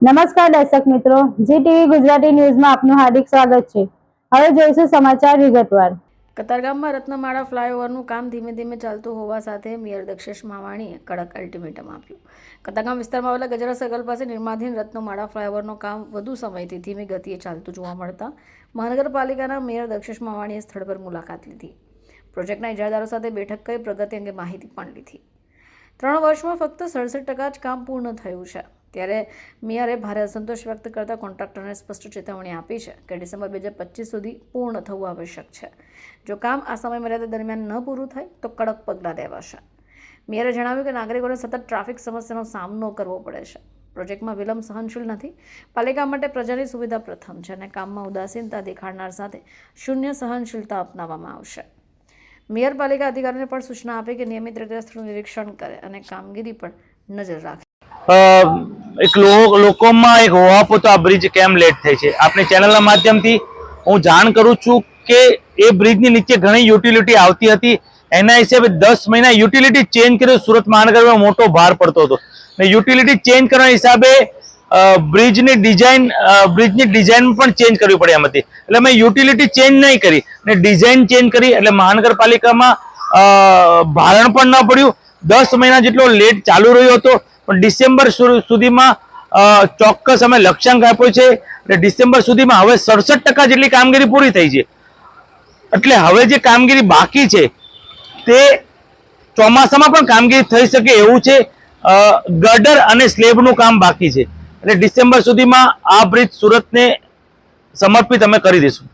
નમસ્કાર દર્શક મિત્રો જી ટીવી ગુજરાતી ન્યૂઝમાં આપનું હાર્દિક સ્વાગત છે. હવે જોઈશું સમાચાર વિગતવાર. કતારગામમાં રત્નમાળા ફ્લાયઓવરનું કામ ધીમે ધીમે ચાલતું હોવા સાથે મેયર દક્ષેશ માવાણીએ કડક અલ્ટિમેટમ આપ્યું. કતારગામ વિસ્તારમાં આવેલા ગજરા સર્કલ પાસે નિર્માધીન રત્નમાળા ફ્લાયઓવરનું કામ વધુ સમયથી ધીમી ગતિએ ચાલતું જોવા મળતા મહાનગરપાલિકાના મેયર દક્ષેશ માવાણીએ સ્થળ પર મુલાકાત લીધી. પ્રોજેક્ટના ઇજારદારો સાથે બેઠક કરી પ્રગતિ અંગે માહિતી પણ લીધી. ત્રણ વર્ષમાં ફક્ત સડસઠ ટકા જ કામ પૂર્ણ થયું છે. ત્યારે મેયરે ભારે અસંતોષ વ્યક્ત કરતા કોન્ટ્રાક્ટરને સ્પષ્ટ ચેતવણી આપી છે કે ડિસેમ્બર બે હજાર પચીસ સુધી પૂર્ણ થવું આવશ્યક છે. જો કામ આ સમય મર્યાદા દરમિયાન ન પૂરું થાય, તો કડક પગલાં લેવાશે. મેયરે જણાવ્યું કે નાગરિકોને સતત ટ્રાફિક સમસ્યાનો સામનો કરવો પડે છે. પ્રોજેક્ટમાં વિલંબ સહનશીલ નથી. પાલિકા માટે પ્રજાની સુવિધા પ્રથમ છે અને કામમાં ઉદાસીનતા દેખાડનાર સાથે શૂન્ય સહનશીલતા અપનાવવામાં આવશે. મેયર પાલિકા અધિકારીને પણ સૂચના આપી કે નિયમિત રીતે સ્થળનું નિરીક્ષણ કરે અને કામગીરી પર નજર રાખે. એક લોકોમાં એક હોવા તો આ બ્રિજ કેમ લેટ થાય છે? આપણી ચેનલના માધ્યમથી હું જાણ કરું છું કે એ બ્રિજની નીચે ઘણી યુટિલિટી આવતી હતી. એના હિસાબે દસ મહિના યુટિલિટી ચેન્જ કર્યો સુરત મહાનગરમાં મોટો ભાર પડતો હતો. ને યુટિલિટી ચેન્જ કરવાના હિસાબે બ્રિજની ડિઝાઇન બ્રિજની ડિઝાઇન પણ ચેન્જ કરવી પડે એમ હતી. એટલે મેં યુટિલિટી ચેન્જ નહીં કરી. ને ડિઝાઇન ચેન્જ કરી એટલે મહાનગરપાલિકામાં ભારણ પણ ન પડ્યું. દસ મહિના જેટલો લેટ ચાલુ રહ્યો હતો. પણ ડિસેમ્બર સુધીમાં ચોક્કસ અમે લક્ષ્યાંક આપ્યો છે એટલે ડિસેમ્બર સુધીમાં હવે સડસઠ ટકા જેટલી કામગીરી પૂરી થઈ છે. એટલે હવે જે કામગીરી બાકી છે, તે ચોમાસામાં પણ કામગીરી થઈ શકે એવું છે. ગર્ડર અને સ્લેબનું કામ બાકી છે. એટલે ડિસેમ્બર સુધીમાં આ બ્રિજ સુરતને સમર્પિત અમે કરી દઈશું.